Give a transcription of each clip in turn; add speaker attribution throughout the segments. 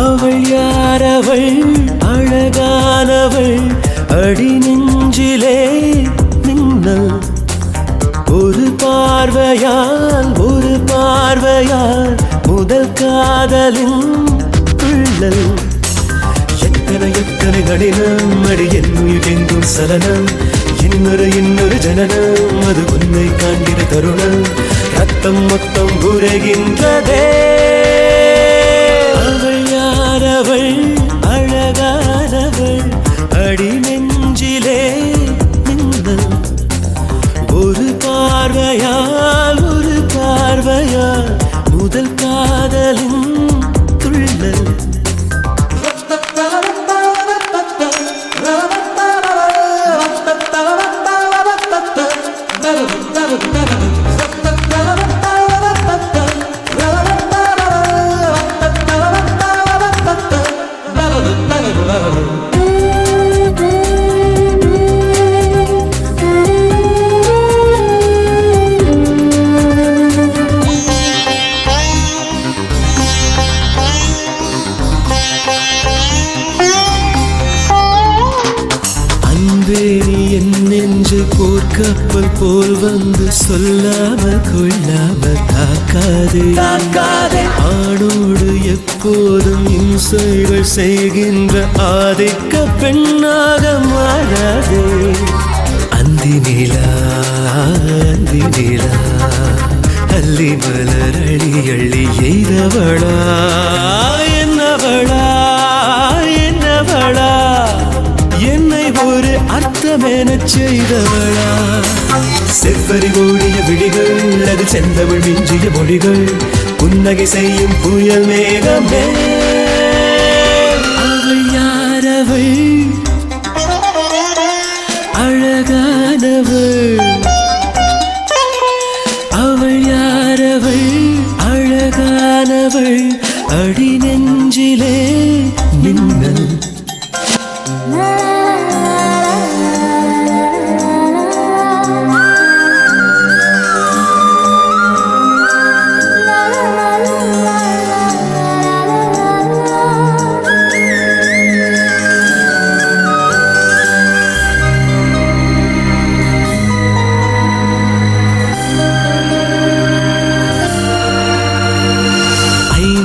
Speaker 1: அவள் யாரவள் அழகானவள். அடி நெஞ்சிலே மின்னல். ஒரு பார்வையால் ஒரு பார்வையால் முதல் காதலின் துள்ளல் எத்தனை எத்தனை கடினம் அடி என் உயிரெங்கும் சலனம். இன்னொரு இன்னொரு ஜனனம் அது உன்னை காண்கிற தருணம். ரத்தம் மொத்தம் உரைகின்றதே. அவள் யார் அவள்? என் நெஞ்சு போர்க்கப்பல் போல் வந்து சொல்லாம கொள்ளாம தாக்காதே. தாக்காதே. ஆணோடு எப்போதும் இம்சைகள் செய்கின்ற ஆதிக்க பெண்ணாக மாறாதே. அந்தி நிலா அந்தி நிலா. அள்ளி மலர் அழி அள்ளி எய்தவளா. அர்த்தமெனச் செய்தவளா? செவ்வரி ஓடிய விழிகள் அது செந்தமிழ் மிஞ்சிய மொழிகள். புன்னகை செய்யும் புயல் மேகமே. அவள் யாரவள் அழகானவள். அவள் யாரவள் அழகானவள். அடி நெஞ்சிலே மின்னல்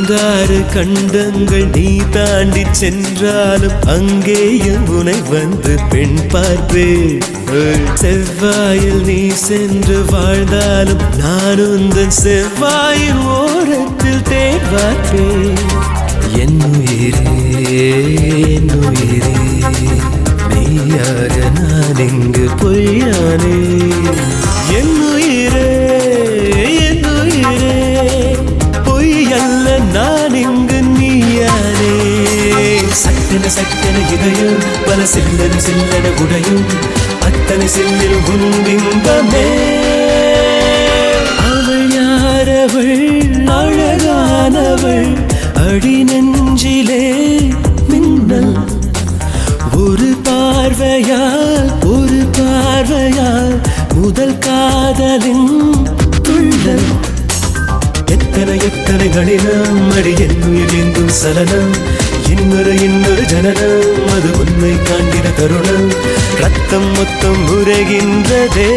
Speaker 1: அங்காறு கண்டங்கள் நீ தாண்டி சென்றாலும் அங்கேயும் உனை வந்து பெண் பார்ப்பே. செவ்வாயில் நீ சென்று வாழ்ந்தாலும் நான் உந்தன் செவ்வாயின் ஓரத்தில் தேன் என் உயிரே என் உயிரே மெய்யாக நான் இங்கு பொய்யானே. சட்டன இதயம் பல சில்லன சில்லன உடையும். அத்தனை சில்லில் உன் பிம்பமே அவள் யாரவள்? அழகானவள். அடி நெஞ்சிலே மின்னல். ஒரு பார்வையால் ஒரு பார்வையால் முதல் காதலின் துள்ளல். எத்தனை எத்தனை கடினம் அடி என் சலனம். இன்னொரு இன்னொரு ஜனனம் அது உண்மை காண்கிற தருணம் ரத்தம் மொத்தம் உரைகின்றதே.